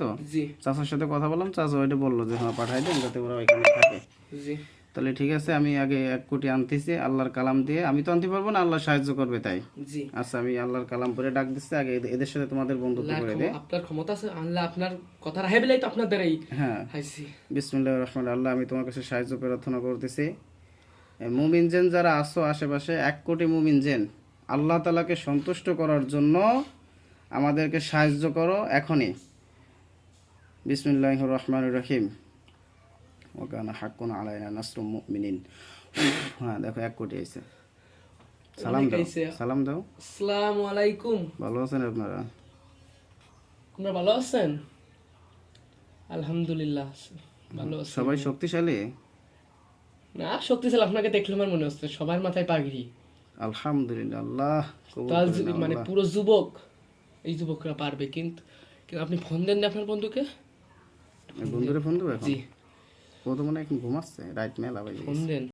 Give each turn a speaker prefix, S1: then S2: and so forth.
S1: তো?
S2: জি।
S1: চাচার সাথে কথা বললাম চাচা ওইটা বলল যে হ্যাঁ পাঠাই দেন যাতে ওরা ওইখানে থাকে।
S2: জি।
S1: তাহলে ঠিক আছে আমি আগে এক কোটি আনতেছি আল্লাহর কালাম দিয়ে আমি তো আনতে পারব না আল্লাহ সাহায্য করবে তাই।
S2: জি।
S1: আচ্ছা আমি আল্লাহর কালাম পরে ডাক দিচ্ছি আগে এদের- এদের সাথে তোমাদের বন্ধুত্ব করে দে।
S2: আপনার ক্ষমতা আছে আল্লাহ আপনার কথা রাহে বেলাই তো আপনার দ্বারাই
S1: হ্যাঁ।
S2: হাইছি
S1: বিসমুল্লাহ রহমান আল্লাহ আমি তোমার কাছে সাহায্য প্রার্থনা করতেছি। এ, মুমিন জেন যারা আসো আশেপাশে এক কোটি মুমিন জেন আল্লাহ তালাকে সন্তুষ্ট করার জন্য আমাদেরকে সাহায্য করো এখনই। বিসমুল্লাহ রহমান রহিম ওকানা হাক্কুন আলাইনা নাসরুম মুমিনিন। হ্যাঁ দেখো এক কোটি আইছে সালাম দাও সালাম দাও।
S2: আসসালামু আলাইকুম।
S1: ভালো আছেন আপনারা?
S2: আপনারা ভালো আছেন? আলহামদুলিল্লাহ ভালো আছি।
S1: সবাই শক্তিশালী?
S2: না শক্তিশালী আপনাকে দেখলে আমার মনে হচ্ছে সবার মাথায় পাগড়ি।
S1: আলহামদুলিল্লাহ আল্লাহ
S2: মানে পুরো যুবক এই যুবকরা পারবে কিন্তু আপনি ফোন দেন না আপনার বন্ধুকে?
S1: বন্ধুরে ফোন দেবো এখন?
S2: জি।
S1: ও তো মনে হয় এখন ঘুমাচ্ছে রাইট মেলা ভাই
S2: ফোন দেন।